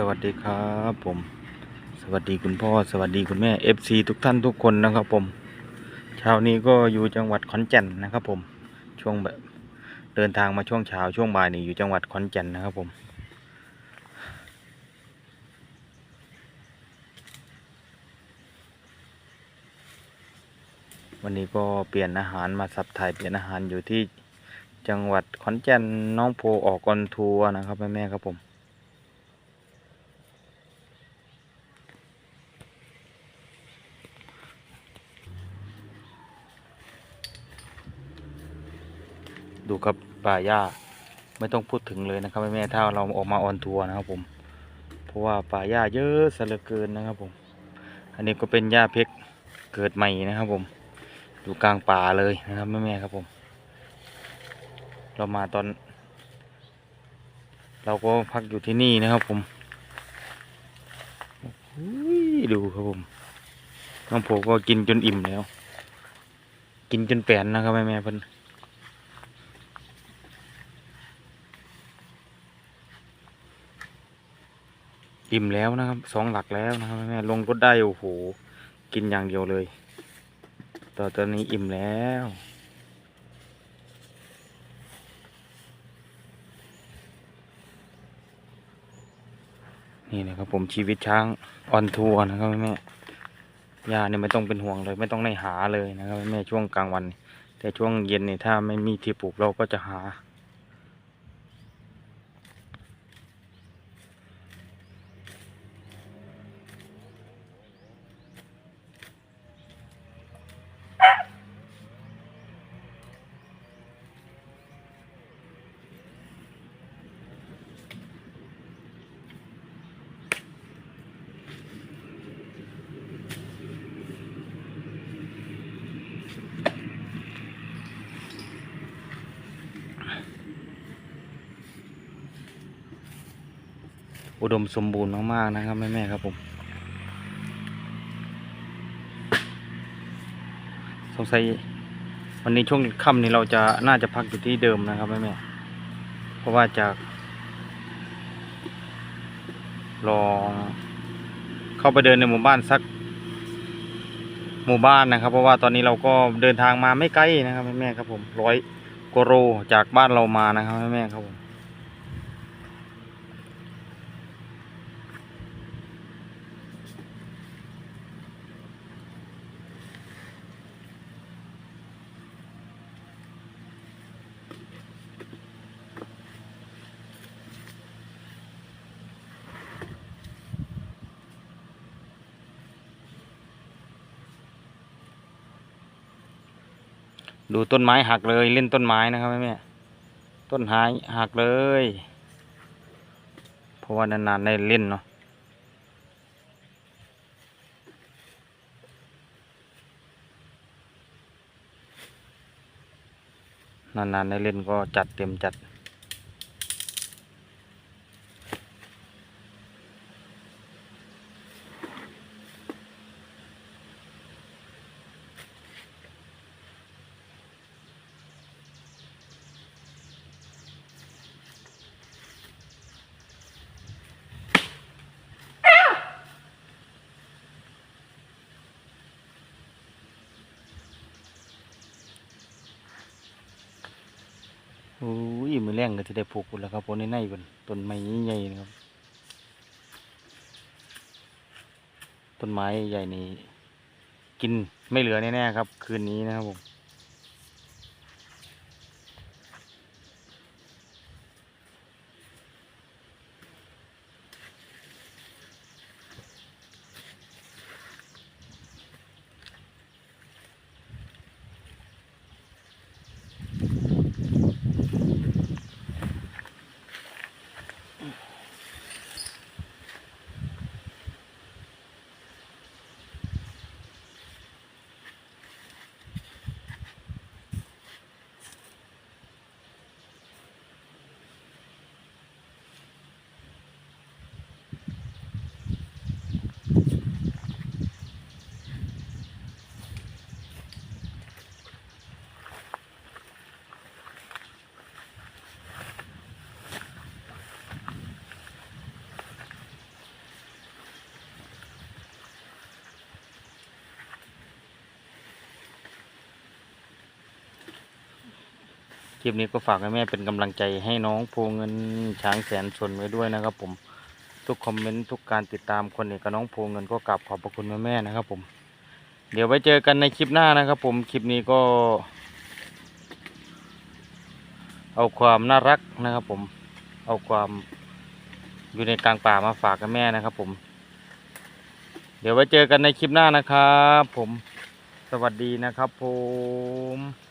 สวัสดีครับผม สวัสดีคุณพ่อ สวัสดีคุณแม่ FC ทุกท่านทุกคนนะครับผมเช้านี้ก็อยู่จังหวัดขอนแก่นนะครับผม ช่วงแบบเดินทางมาช่วงเช้าช่วงบ่ายนี่อยู่จังหวัดขอนแก่นนะครับผมวันนี้ก็เปลี่ยนอาหารมาสับถ่ายเปลี่ยนอาหารอยู่ที่จังหวัดขอนแก่นน้องโพออกออนทัวร์นะครับแม่ๆครับผม ดูครับป่าหญ้าไม่ต้องพูดถึงเลยนะครับแม่แม่ถ้าเราออกมาออนทัวร์นะครับผมเพราะว่าป่าหญ้าเยอะซะเหลือเกินนะครับผม อันนี้ก็เป็นหญ้าเพกเกิดใหม่นะครับผมอยู่กลางป่าเลยนะครับแม่แม่ๆครับผม เรามาตอน เราก็พักอยู่ที่นี่นะครับผมดูครับผมน้องโผก็กินจนอิ่มแล้ว กินจนแปนนะครับแม่แม่เพิ่น อิ่มแล้วนะครับสองหลักแล้วนะครับแม่ลงรถได้โอ้โหกินอย่างเดียวเลยต่อตอนนี้อิ่มแล้วนี่นะครับผมชีวิตช้างออนทัวร์นะครับแม่ยาเนี่ยไม่ต้องเป็นห่วงเลย ไม่ต้องได้หาเลยนะครับแม่ช่วงกลางวัน แต่ช่วงเย็นเนี่ยถ้าไม่มีที่ปลูกเราก็จะหา อุดมสมบูรณ์มาก ๆ นะครับแม่ ๆ ครับผม สงสัยวันนี้ช่วงค่ำนี้เราจะน่าจะพักอยู่ที่เดิมนะครับแม่ ๆ เพราะว่าจากลองเข้าไปเดินในหมู่บ้านสักหมู่บ้านนะครับ เพราะว่าตอนนี้เราก็เดินทางมาไม่ไกลนะครับแม่ ๆ ครับผมร้อยกว่าโลจากบ้านเรามานะครับแม่ ๆ ครับผม ดูต้นไม้หักเลยเล่นต้นไม้นะครับแม่แม่ต้นหายหักเลย เพราะว่านานๆได้เล่นเนาะนานๆได้เล่นก็จัดเต็มจัด โอ้ยมือแรงก็จะได้ปลูกแล้วครับผมในในบนต้นไม้ใหญ่ๆนะครับต้นไม้ใหญ่นี่กินไม่เหลือแน่ๆครับ คืนนี้นะครับผม คลิปนี้ก็ฝากให้แม่เป็นกำลังใจให้น้องภูเงินช้างแสนชนไว้ด้วยนะครับ ผมทุกคอมเมนต์ทุกการติดตามคนเอกกับน้องภูเงินก็กราบขอบพระคุณแม่ๆนะครับ ผม เดี๋ยวไว้เจอกันในคลิปหน้านะครับ ผมคลิปนี้ก็ เอาความน่ารักนะครับ ผมเอาความอยู่ในกลางป่ามาฝากกับแม่นะครับ ผม เดี๋ยวไว้เจอกันในคลิปหน้านะครับ ผมสวัสดีนะครับ ผม